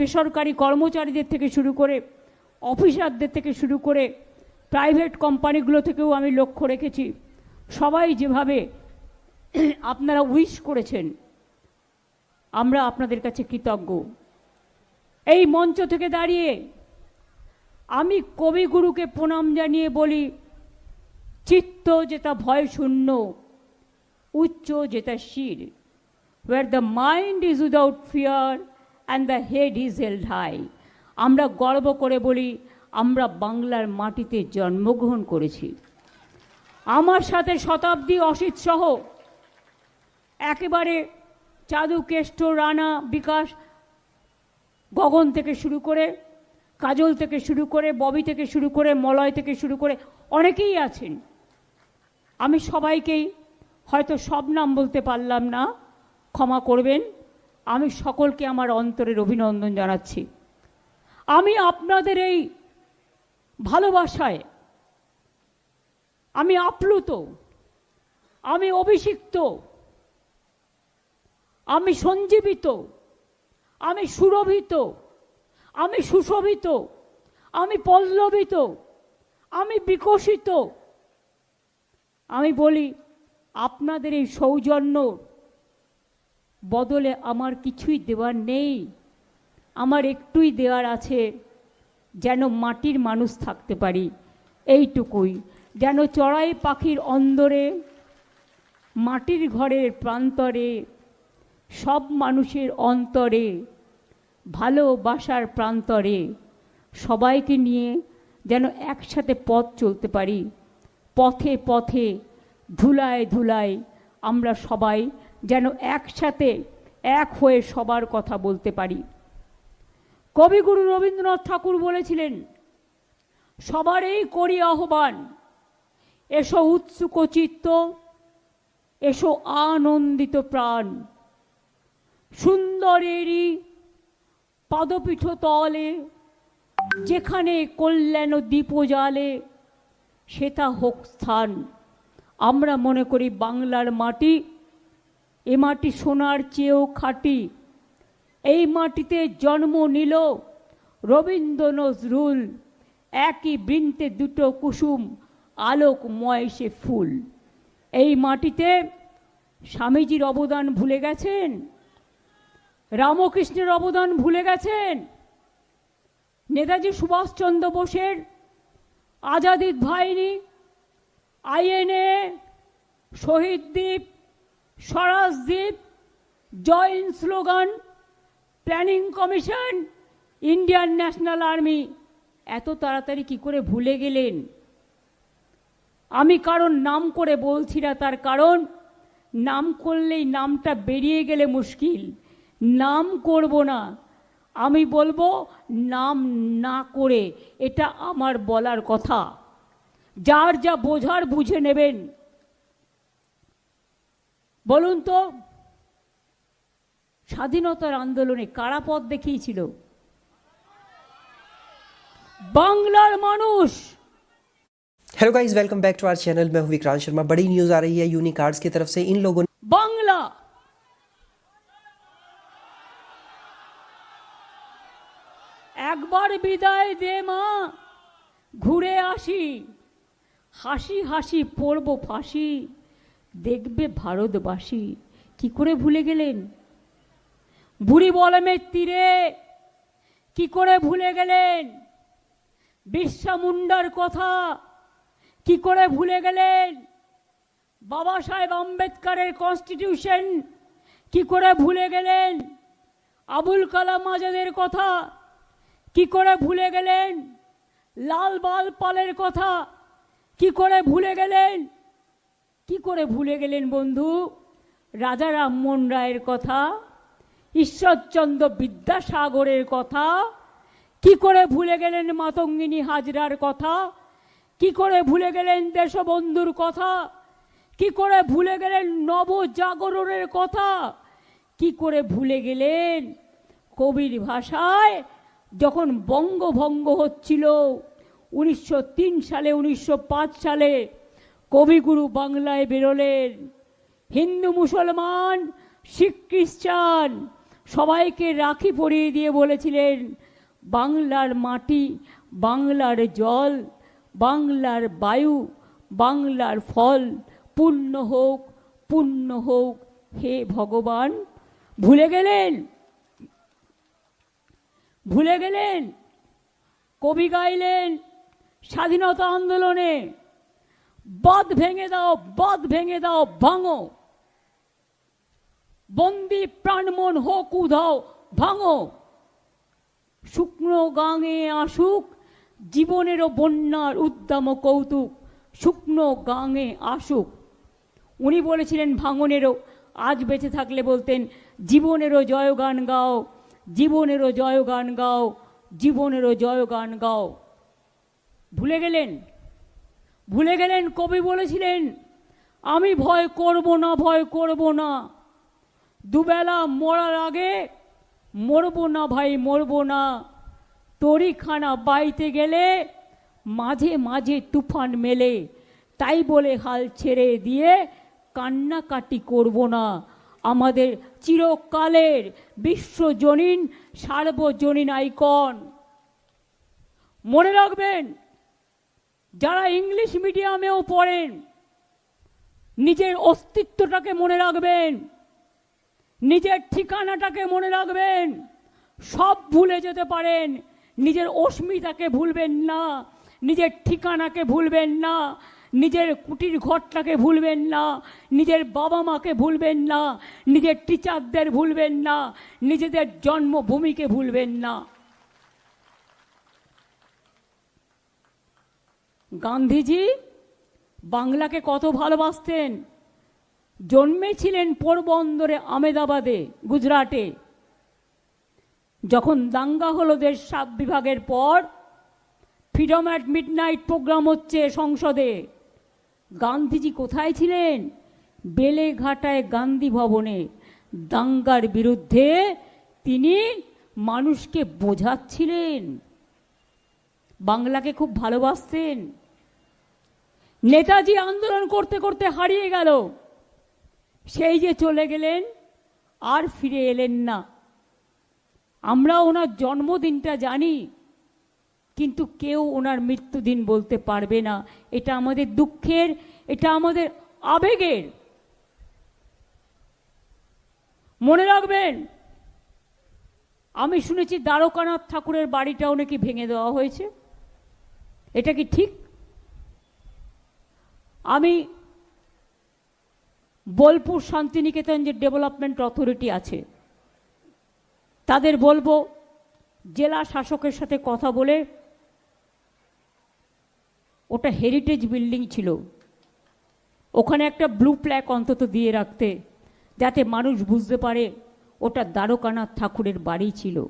বেসরকারি কর্মচারীদের থেকে শুরু করে অফিসারদের থেকে শুরু করে প্রাইভেট কোম্পানিগুলো থেকেও আমি লক্ষ্য রেখেছি। সবাই যেভাবে আপনারা উইশ করেছেন, আমরা আপনাদের কাছে কৃতজ্ঞ। এই মঞ্চ থেকে দাঁড়িয়ে আমি কবিগুরুকে প্রণাম জানিয়ে বলি, চিত্ত যেটা ভয় শূন্য, উচ্চ যেটা শির, where the mind is without fear and the head is held high. আমরা গর্ব করে বলি, আমরা বাংলার মাটিতে জন্মগ্রহণ করেছি। আমার সাথে শতাব্দী অসিত সহ একেবারে চাদু কেষ্ট রানা বিকাশ গগন থেকে শুরু করে, কাজল থেকে শুরু করে, ববি থেকে শুরু করে, মলয় থেকে শুরু করে অনেকেই আছেন। আমি সবাইকেই হয়তো সব নাম বলতে পারলাম না, ক্ষমা করবেন। আমি সকলকে আমার অন্তরের অভিনন্দন জানাচ্ছি। আমি আপনাদের এই ভালোবাসায়, আমি আপ্লুত, আমি অভিষিক্ত, আমি সঞ্জীবিত, আমি সুরভিত, আমি সুশোভিত, আমি পল্লবিত, আমি বিকশিত। আমি বলি, আপনাদের এই সৌজন্য বদলে আমার কিছুই দেওয়ার নেই। আমার একটুই দেওয়ার আছে যেন মাটির মানুষ থাকতে পারি। এইটুকুই, যেন চড়াই পাখির অন্দরে, মাটির ঘরের প্রান্তরে, সব মানুষের অন্তরে, ভালোবাসার প্রান্তরে, সবাইকে নিয়ে যেন একসাথে পথ চলতে পারি। পথে পথে ধুলায় ধুলায় আমরা সবাই যেন একসাথে এক হয়ে সবার কথা বলতে পারি। কবিগুরু রবীন্দ্রনাথ ঠাকুর বলেছিলেন, সবারই করি আহ্বান, এসো উৎসুক চিত্ত, এসো আনন্দিত প্রাণ। সুন্দরেরই পদপীঠ তলে, যেখানে কল্যাণ দ্বীপ জালে সেটা হোক স্থান। আমরা মনে করি বাংলার মাটি এ মাটি সোনার চেয়েও খাঁটি। এই মাটিতে জন্ম নিল রবীন্দ্র নজরুল। একই বৃন্তে দুটো কুসুম আলোকময় সে ফুল। এই মাটিতে স্বামীজির অবদান ভুলে গেছেন? রামকৃষ্ণের অবদান ভুলে গেছেন? নেতাজি সুভাষচন্দ্র বোসের আজাদিদ ভাইনি, INA, Shaheed Dweep Swaraj Dweep joint slogan, planning commission, Indian national army. এত তাড়াতাড়ি কি করে ভুলে গেলেন? আমি কারণ নাম করে বলছি না, তার কারণ নাম করলেই নামটা বেরিয়ে গেলে মুশকিল। নাম করব না। আমি বলব, নাম না করে এটা আমার বলার কথা। যার যা বোঝার বুঝে নেবেন। বলুন তো স্বাধীনতার আন্দোলনে কারা পথ দেখিয়েছিল বাংলার মানুষ hello guys welcome back to our channel मैं हूं विक्रांत शर्मा बड़ी न्यूज आ रही है यूनिक कार्ड्स की तरफ से इन लोगों ने বাংলা একবার বিদায় দে মা ঘুরে আসি হাসি হাসি পড়ব ফাঁসি দেখবে ভারতবাসী। কি করে ভুলে গেলেন? বুড়ি বলমের তীরে কি করে ভুলে গেলেন? বিরসা মুন্ডার কথা কি করে ভুলে গেলেন? বাবা সাহেব আম্বেদকারের কনস্টিটিউশন কি করে ভুলে গেলেন? আবুল কালাম আজাদের কথা কি করে ভুলে গেলেন? লাল বাল পালের কথা কি করে ভুলে গেলেন? কি করে ভুলে গেলেন বন্ধু? রাজা রামমোহন রায়ের কথা, ঈশ্বরচন্দ্র বিদ্যাসাগরের কথা, কি করে ভুলে গেলেন মাতঙ্গিনী হাজরার কথা, কি করে ভুলে গেলেন দেশবন্ধুর কথা, কি করে ভুলে গেলেন নবজাগরণের কথা, কি করে ভুলে গেলেন কবির ভাষায় যখন বঙ্গভঙ্গ হচ্ছিল, উনিশশো তিন সালে, উনিশশো পাঁচ সালে কবিগুরু বাংলায় বেরোলেন। হিন্দু, মুসলমান, শিখ, খ্রিস্টান সবাইকে রাখি পরিয়ে দিয়ে বলেছিলেন, বাংলার মাটি, বাংলার জল, বাংলার বায়ু, বাংলার ফল, পূর্ণ হোক পূর্ণ হোক, হে ভগবান। ভুলে গেলেন? ভুলে গেলেন? কবি গাইলেন স্বাধীনতা আন্দোলনে। বাদ ভেঙে দাও বাদ ভেঙে দাও, ভাঙো। বন্দি প্রাণমন হোক, উধাও, ভাঙো। শুকনো গাঙে আসুক, জীবনেরও বন্যার উদ্দাম কৌতুক, শুকনো গাঙে আসুক। উনি বলেছিলেন, ভাঙনেরও, আজ বেঁচে থাকলে বলতেন, জীবনেরও জয়গান গাও, জীবনেরও জয়গান গাও, জীবনেরও জয়গান গাও। ভুলে গেলেন? ভুলে গেলেন, কবি বলেছিলেন, আমি ভয় করব না, ভয় করব না। দুবেলা মরার আগে মরবো না ভাই, মরবো না। তরিখানা বাইতে গেলে মাঝে মাঝে তুফান মেলে। তাই বলে হাল ছেড়ে দিয়ে কান্নাকাটি করব না। আমাদের চিরকালের বিশ্বজনীন, সার্বজনীন আইকন। মনে রাখবেন যারা ইংলিশ মিডিয়ামেও পড়েন, নিজের অস্তিত্বটাকে মনে রাখবেন, নিজের ঠিকানাটাকে মনে রাখবেন, সব ভুলে যেতে পারেন, নিজের অস্মিতাকে ভুলবেন না, নিজের ঠিকানাকে ভুলবেন না, নিজের কুটির ঘরটাকে ভুলবেন না, নিজের বাবা মাকে ভুলবেন না, নিজের টিচারদের ভুলবেন না, নিজেদের জন্মভূমিকে ভুলবেন না। গান্ধীজি বাংলাকে কত ভালোবাসতেন? জন্মেছিলেন পোরবন্দরে, আমেদাবাদে, গুজরাটে। যখন দাঙ্গা হলো দেশ সাত বিভাগের পর, ফ্রিডম অ্যাট মিডনাইট প্রোগ্রাম হচ্ছে সংসদে। গান্ধীজি কোথায় ছিলেন? বেলেঘাটায় গান্ধী ভবনে। দাঙ্গার বিরুদ্ধে তিনি মানুষকে বোঝাচ্ছিলেন। বাংলাকে খুব ভালোবাসতেন। নেতাজি আন্দোলন করতে করতে হারিয়ে গেল। সেই যে চলে গেলেন, আর ফিরে এলেন না। আমরা ওনার জন্মদিনটা জানি, কিন্তু কেউ ওনার মৃত্যুদিন বলতে পারবে না। এটা আমাদের দুঃখের, এটা আমাদের আবেগের। মনে রাখবেন, আমি শুনেছি দ্বারকানাথ ঠাকুরের বাড়িটাও নাকি ভেঙে দেওয়া হয়েছে। এটা কি ঠিক? আমি বোলপুর শান্তিনিকেতন যে ডেভেলপমেন্ট অথরিটি আছে। তাদের বলব জেলা শাসকের সাথে কথা বলে ওটা হেরিটেজ বিল্ডিং ছিল। ওখানে একটা ব্লু প্ল্যাক অন্তত দিয়ে রাখতে যাতে মানুষ বুঝতে পারে ওটা দ্বারকানাথ ঠাকুরের বাড়ি ছিল।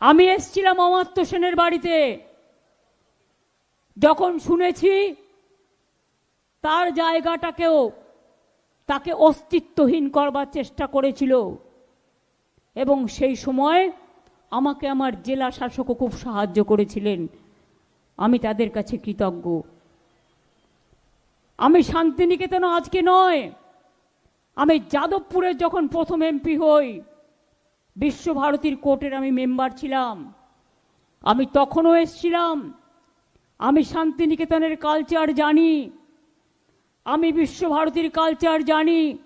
আমি এসছিলাম অমাত্য সেনের বাড়িতে। যখন শুনেছি তার জায়গাটাকেও তাকে অস্তিত্বহীন করবার চেষ্টা করেছিল। এবং সেই সময় আমাকে আমার জেলা শাসকও খুব সাহায্য করেছিলেন। আমি তাদের কাছে কৃতজ্ঞ। আমি শান্তিনিকেতন আজকে নয়। আমি যাদবপুরের যখন প্রথম এমপি হই, বিশ্বভারতীর কোর্টের আমি মেম্বার ছিলাম। আমি তখনও এসছিলাম। আমি শান্তিনিকেতনের কালচার জানি। আমি বিশ্বভারতীর কালচার জানি।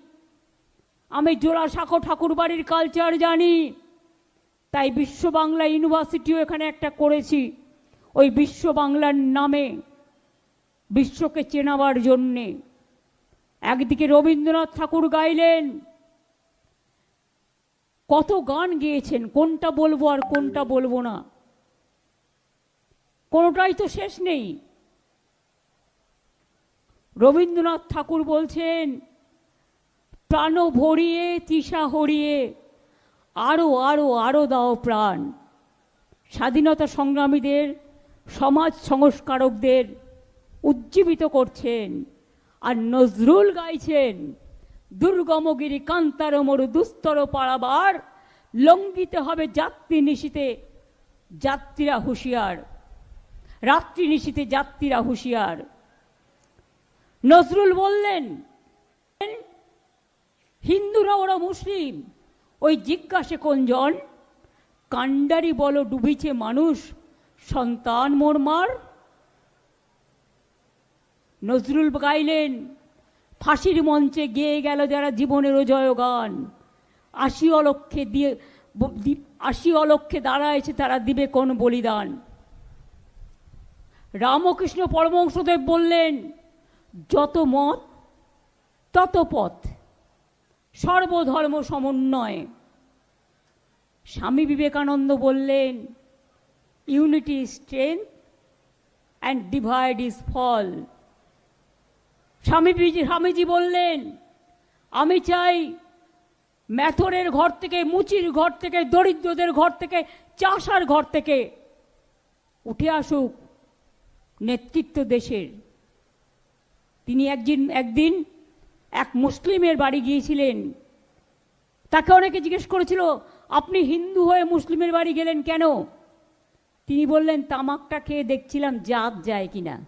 আমি জোড়াসাঁকো ঠাকুর বাড়ির কালচার জানি। তাই বিশ্ব বাংলা ইউনিভার্সিটিও এখানে একটা করেছি। ওই বিশ্ব বাংলার নামে বিশ্বকে চেনাবার জন্যে। একদিকে রবীন্দ্রনাথ ঠাকুর গাইলেন, কত গান গেয়েছেন, কোনটা বলব আর কোনটা বলব না। কোনোটাই তো শেষ নেই। রবীন্দ্রনাথ ঠাকুর বলছেন, প্রাণ ভরিয়ে, তৃষা হরিয়ে আরও আরও আরও দাও প্রাণ। স্বাধীনতা সংগ্রামীদের, সমাজ সংস্কারকদের উজ্জীবিত করছেন আর নজরুল গাইছেন, দুর্গমগিরি কান্তার মরু দুস্তর পাড়াবার লঙ্ঘিতে হবে যাত্রী নিশিতে যাত্রীরা হুঁশিয়ার। রাত্রি নিশিতে যাত্রীরা হুঁশিয়ার। নজরুল বললেন, হিন্দুরা ওরা মুসলিম। ওই জিজ্ঞাসে কোনজন কাণ্ডারি বলো ডুবিছে মানুষ, সন্তান মোর মার। নজরুল গাইলেন, ফাঁসির মঞ্চে গেয়ে গেল যারা জীবনের জয়গান আশি অলক্ষে দিয়ে আশি অলক্ষে দাঁড়ায়ছে তারা দিবে কোন বলিদান? রামকৃষ্ণ পরমহংসদেব বললেন যত মত, তত পথ। সর্বধর্ম সমন্বয়। স্বামী বিবেকানন্দ বললেন unity is strength and divide is fall Swami Swamiji বললেন, আমি চাই ম্যাথরের ঘর থেকে, মুচির ঘর থেকে, দরিদ্রদের ঘর থেকে, চাষার ঘর থেকে উঠে আসুক নেতৃত্ব দেশের। তিনি একদিন একদিন এক মুসলিমের বাড়ি গিয়েছিলেন। তাকে অনেকে জিজ্ঞেস করেছিল, আপনি হিন্দু হয়ে মুসলিমের বাড়ি গেলেন কেন? তিনি বললেন, তামাকটা খেয়ে দেখছিলাম জাত যায় কিনা।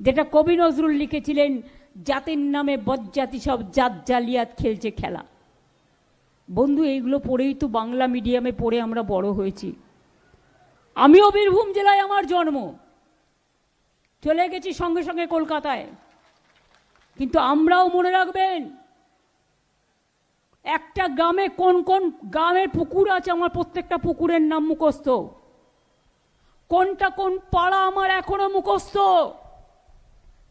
যেটা কবি নজরুল লিখেছিলেন, জাতির নামে বজ্জাতি সব জাত জালিয়াত খেলছে খেলা। বন্ধু, এইগুলো পড়েই তো বাংলা মিডিয়ামে পড়ে আমরা বড় হয়েছি। আমিও বীরভূম জেলায় আমার জন্ম। চলে গেছি সঙ্গে সঙ্গে কলকাতায়। কিন্তু আমরাও মনে রাখবেন, একটা গ্রামে কোন কোন গ্রামের পুকুর আছে, আমার প্রত্যেকটা পুকুরের নাম মুখস্থ। কোনটা কোন পাড়া আমার এখনও মুখস্থ।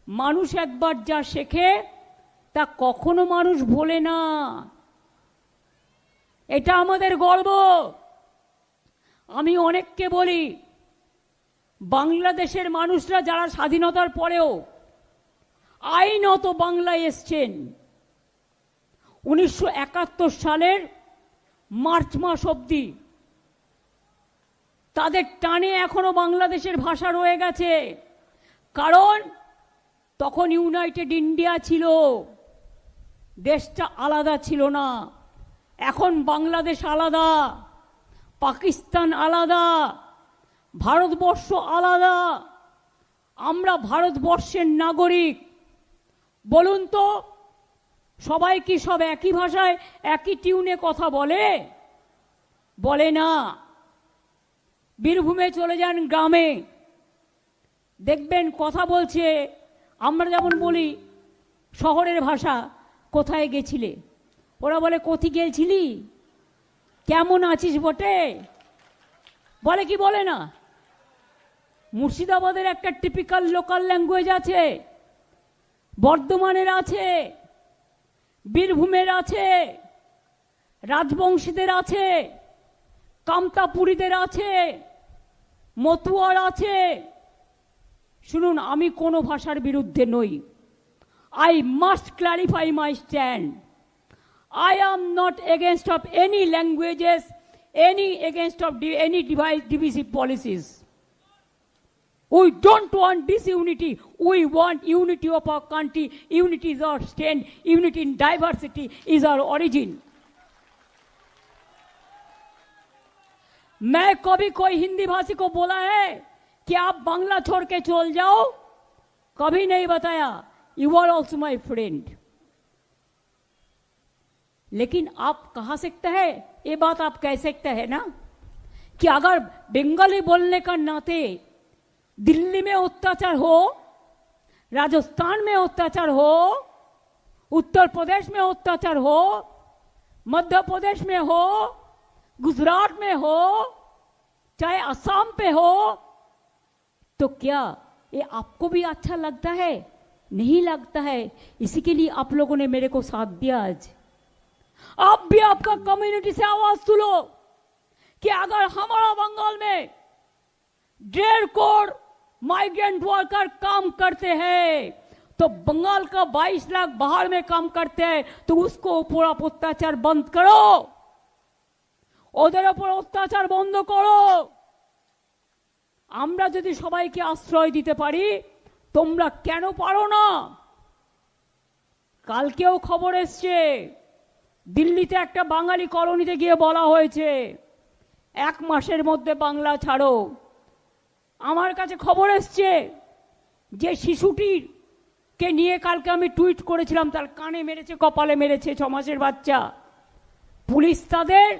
মানুষ একবার যা শেখে, তা কখনো মানুষ ভোলে না। এটা আমাদের গর্ব। আমি অনেককে বলি বাংলাদেশের মানুষরা যারা স্বাধীনতার পরেও আইনত বাংলায় এসছেন, উনিশশো একাত্তর সালের মার্চ মাস অবধি তাদের টানে এখনও বাংলাদেশের ভাষা রয়ে গেছে। কারণ তখন ইউনাইটেড ইন্ডিয়া ছিল, দেশটা আলাদা ছিল না। এখন বাংলাদেশ আলাদা, পাকিস্তান আলাদা ভারতবর্ষ আলাদা। আমরা ভারতবর্ষের নাগরিক। বলুন তো, সবাই কি সব একই ভাষায়, একই টিউনে কথা বলে? বলে না। বীরভূমে চলে যান গ্রামে। দেখবেন কথা বলছে, আমরা যেমন বলি, শহরের ভাষা, কোথায় গেছিলে? ওরা বলে, কোথি গেছিলি কেমন আছিস বটে? বলে কি বলে না? মুর্শিদাবাদের একটা টিপিক্যাল লোকাল ল্যাঙ্গুয়েজ আছে। বর্ধমানের আছে। বীরভূমের আছে। রাজবংশীদের আছে। কামতাপুরীদের আছে। মতুয়ার আছে। শুনুন, আমি কোনো ভাষার বিরুদ্ধে নই। I must clarify my stand I am not against of any languages any against of any device, divisive policies. We don't want disunity. We want unity of our country. Unity is our strength. Unity in diversity is our origin. मैं कभी कोई हिंदी भाषी को बोला है कि आप बांग्ला छोड़ के चल जाओ कभी नहीं बताया you are also my friend लेकिन आप कहा सकते हैं ये बात आप कह सकते हैं ना कि अगर बंगाली बोलने का नाते दिल्ली में अत्याचार हो, राजस्थान में अत्याचार हो, उत्तर प्रदेश में अत्याचार हो, मध्य प्रदेश में हो, गुजरात में हो, चाहे असम पे हो तो क्या ये आपको भी अच्छा लगता है? नहीं लगता है? इसी के लिए आप लोगों ने मेरे को साथ दिया आज। आप भी आपका कम्युनिटी से आवाज़ सुनो कि अगर हमारा बंगाल में डेढ़ करोड़ माइग्रेंट वर्कर काम करते हैं तो बंगाल का 22 लाख बाहर में काम करते हैं तो उसको पूरा अत्याचार बंद करो ওদের ওপর অত্যাচার বন্ধ করো আমরা যদি সবাইকে আশ্রয় দিতে পারি তোমরা কেন পারো না কালকেও খবর এসছে দিল্লিতে একটা বাঙালি কলোনিতে গিয়ে বলা হয়েছে এক মাসের মধ্যে বাংলা ছাড়ো আমার কাছে খবর এসছে যে শিশুটির কে নিয়ে কালকে আমি টুইট করেছিলাম, তার কানে মেরেছে, কপালে মেরেছে, ছ মাসের বাচ্চা। পুলিশ তাদের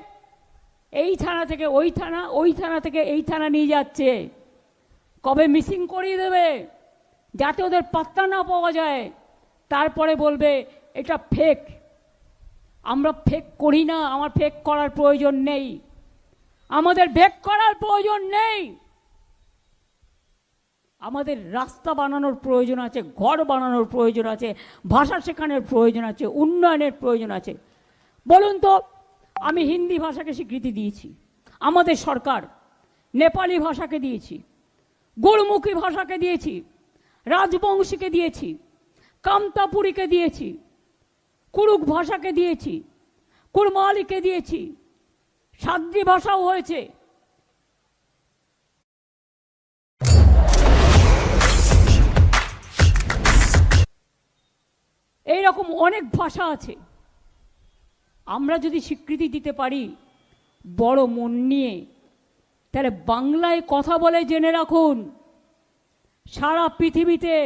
এই থানা থেকে, ওই থানা ওই থানা থেকে এই থানা নিয়ে যাচ্ছে। কবে মিসিং করিয়ে দেবে, যাতে ওদের পাত্তা না পাওয়া যায়, তারপরে বলবে, এটা ফেক আমরা ফেক করি না, আমার ফেক করার প্রয়োজন নেই। আমাদের ভেক করার প্রয়োজন নেই। আমাদের রাস্তা বানানোর প্রয়োজন আছে, ঘর বানানোর প্রয়োজন আছে, ভাষা শেখানোর প্রয়োজন আছে, উন্নয়নের প্রয়োজন আছে। বলুন তো, আমি হিন্দি ভাষাকে স্বীকৃতি দিয়েছি, আমাদের সরকার নেপালি ভাষাকে দিয়েছি গুরমুখী ভাষাকে দিয়েছি, রাজবংশীকে দিয়েছি, কামতাপুরীকে দিয়েছি, কুরুক ভাষাকে দিয়েছি, কুরমালিকে দিয়েছি, সাদ্রি ভাষাও হয়েছে। এই রকম অনেক ভাষা আছে। আমরা যদি স্বীকৃতি দিতে পারি, বড় মন নিয়ে, তাহলে বাংলায় কথা বলে জেনে রাখুন, সারা পৃথিবীতে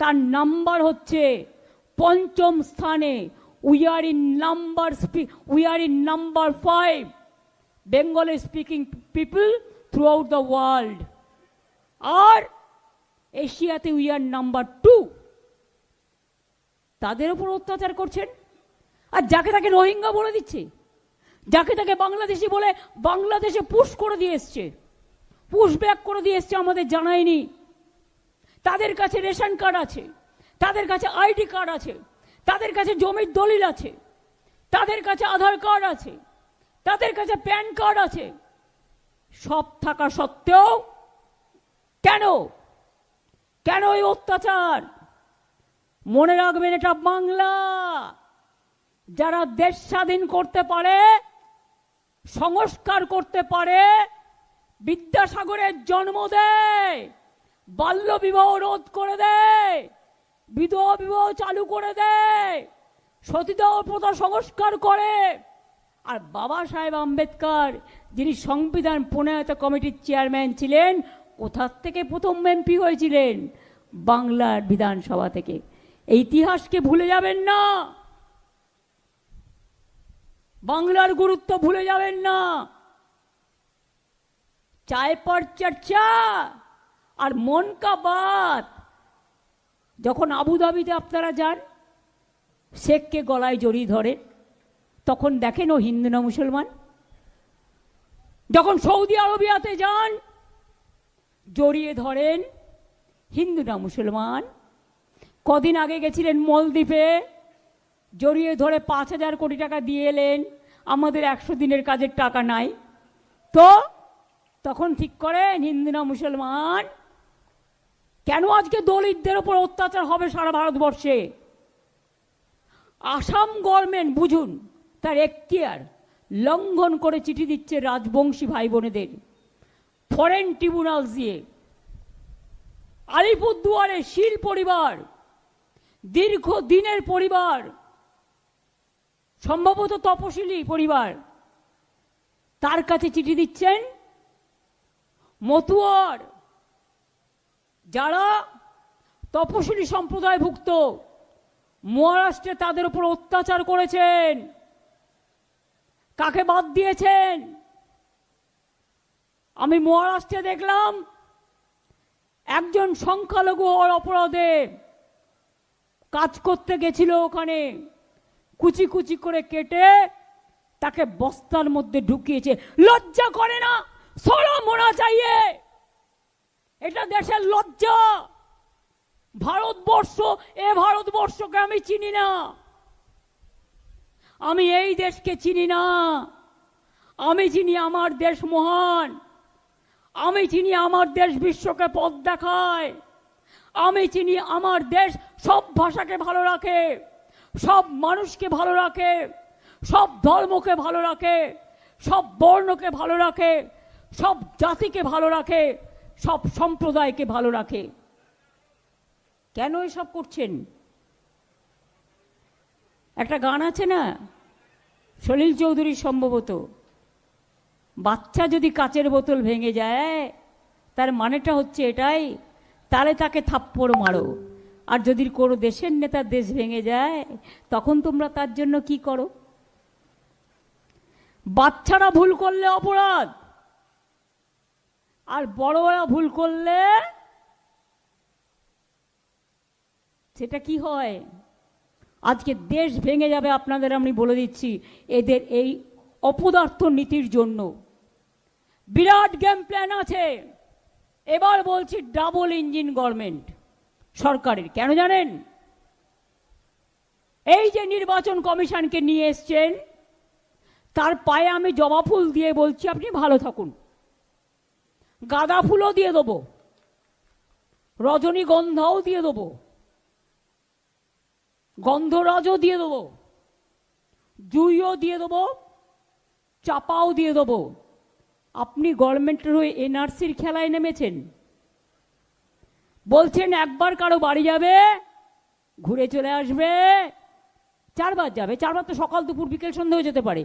তার নাম্বার হচ্ছে পঞ্চম স্থানে we are in number we are in number five Bengali speaking people throughout the world আর এশিয়াতে উই আর নাম্বার টু তাদের উপর অত্যাচার করছেন। আর যাকে তাকে রোহিঙ্গা বলে দিচ্ছে, যাকে তাকে বাংলাদেশি বলে বাংলাদেশে পুশ করে দিয়ে এসছে, পুশ ব্যাক করে দিয়ে এসছে আমাদের জানায়নি। তাদের কাছে রেশন কার্ড আছে, তাদের কাছে আইডি কার্ড আছে, তাদের কাছে জমির দলিল আছে, তাদের কাছে আধার কার্ড আছে, তাদের কাছে প্যান কার্ড আছে। সব থাকা সত্ত্বেও কেন? কেন এই অত্যাচার? মনে রাখবেন এটা বাংলা। যারা দেশ স্বাধীন করতে পারে, সংস্কার করতে পারে, বিদ্যাসাগরের জন্ম দেয়, বাল্য বিবাহ রোধ করে দেয়, বিধবা বিবাহ চালু করে দেয়, সতীদাহ প্রথা সংস্কার করে। আর বাবা সাহেব আম্বেদকর, যিনি সংবিধান প্রণয়ত কমিটির চেয়ারম্যান ছিলেন, কোথার থেকে প্রথম এমপি হয়েছিলেন? বাংলার বিধানসভা থেকে। ইতিহাসকে ভুলে যাবেন না। বাংলার গুরুত্ব ভুলে যাবেন না। চায় পর চর্চা আর মন কা বাত। যখন আবুধাবিতে আপনারা যান, শেখকে গলায় জড়িয়ে ধরে, তখন দেখেন ও হিন্দু না মুসলমান। যখন সৌদি আরবিয়াতে যান, জড়িয়ে ধরেন হিন্দু না মুসলমান। কদিন আগে গেছিলেন মলদ্বীপে, জড়িয়ে ধরে পাঁচ হাজার কোটি টাকা দিয়ে এলেন। আমাদের একশো দিনের কাজের টাকা নাই। তো তখন ঠিক করেন, হিন্দু না মুসলমান? কেন আজকে দলিতদের ওপর অত্যাচার হবে সারা ভারতবর্ষে? আসাম গভর্নমেন্ট বুঝুন, তার এখতিয়ার, লঙ্ঘন করে চিঠি দিচ্ছে রাজবংশী ভাই বোনেদের ফরেন ট্রিব্যুনাল দিয়ে। আলিপুরদুয়ারে শীল পরিবার দীর্ঘ দিনের পরিবার, সম্ভবত তপশিলি পরিবার, তার কাছে চিঠি দিচ্ছেন মতুয়ার, যারা তপশিলি সম্প্রদায়ভুক্ত, মহারাষ্ট্রে তাদের উপর অত্যাচার করেছেন, কাকে বাদ দিয়েছেন? আমি মহারাষ্ট্রে দেখলাম একজন সংখ্যালঘু হওয়ার অপরাধে কাজ করতে গেছিল ওখানে। কুচি কুচি করে কেটে তাকে বস্তার মধ্যে ঢুকিয়েছে। লজ্জা করে না? সরম মোনা চাইয়ে এটা দেশের লজ্জা। ভারতবর্ষ, এ ভারতবর্ষকে আমি চিনি না। আমি এই দেশকে চিনি না। আমি চিনি আমার দেশ মহান। আমি চিনি আমার দেশ বিশ্বকে পথ দেখায়। আমি চিনি আমার দেশ সব ভাষাকে ভালো রাখে, সব মানুষকে ভালো রাখে, সব ধর্মকে ভালো রাখে, সব বর্ণকে ভালো রাখে, সব জাতিকে ভালো রাখে, সব সম্প্রদায়কে ভালো রাখে। কেন এসব করছেন? একটা গান আছে না? সলিল চৌধুরী সম্ভবত। বাচ্চা যদি কাচের বোতল ভেঙে যায়, তার মানেটা হচ্ছে এটাই তাহলে তাকে থাপ্পড় মারো। আর যদি কোনো দেশের নেতার দেশ ভেঙে যায়, তখন তোমরা তার জন্য কি করো? বাচ্চারা ভুল করলে অপরাধ। আর বড়রা ভুল করলে সেটা কি হয়? আজকে দেশ ভেঙে যাবে আপনাদের আমি বলে দিচ্ছি, এদের এই অপদার্থ নীতির জন্য। বিরাট গেম প্ল্যান আছে। এবার বলছি ডাবল ইঞ্জিন গভর্নমেন্ট সরকারের, কেন জানেন? এই যে নির্বাচন কমিশনকে নিয়ে এসছেন, তার পায়ে আমি জবা ফুল দিয়ে বলছি আপনি ভালো থাকুন। গাঁদা ফুলও দিয়ে দেবো, রজনীগন্ধাও দিয়ে দেবো, গন্ধরাজও দিয়ে দেবো, জুইও দিয়ে দেবো, চাপাও দিয়ে দেবো। আপনি গভর্নমেন্টের হয়ে এনআরসির খেলায় নেমেছেন। বলছেন একবার কারও বাড়ি যাবে, ঘুরে চলে আসবে, চারবার যাবে। চারবার তো সকাল দুপুর বিকেল সন্ধ্যা হয়ে যেতে পারে।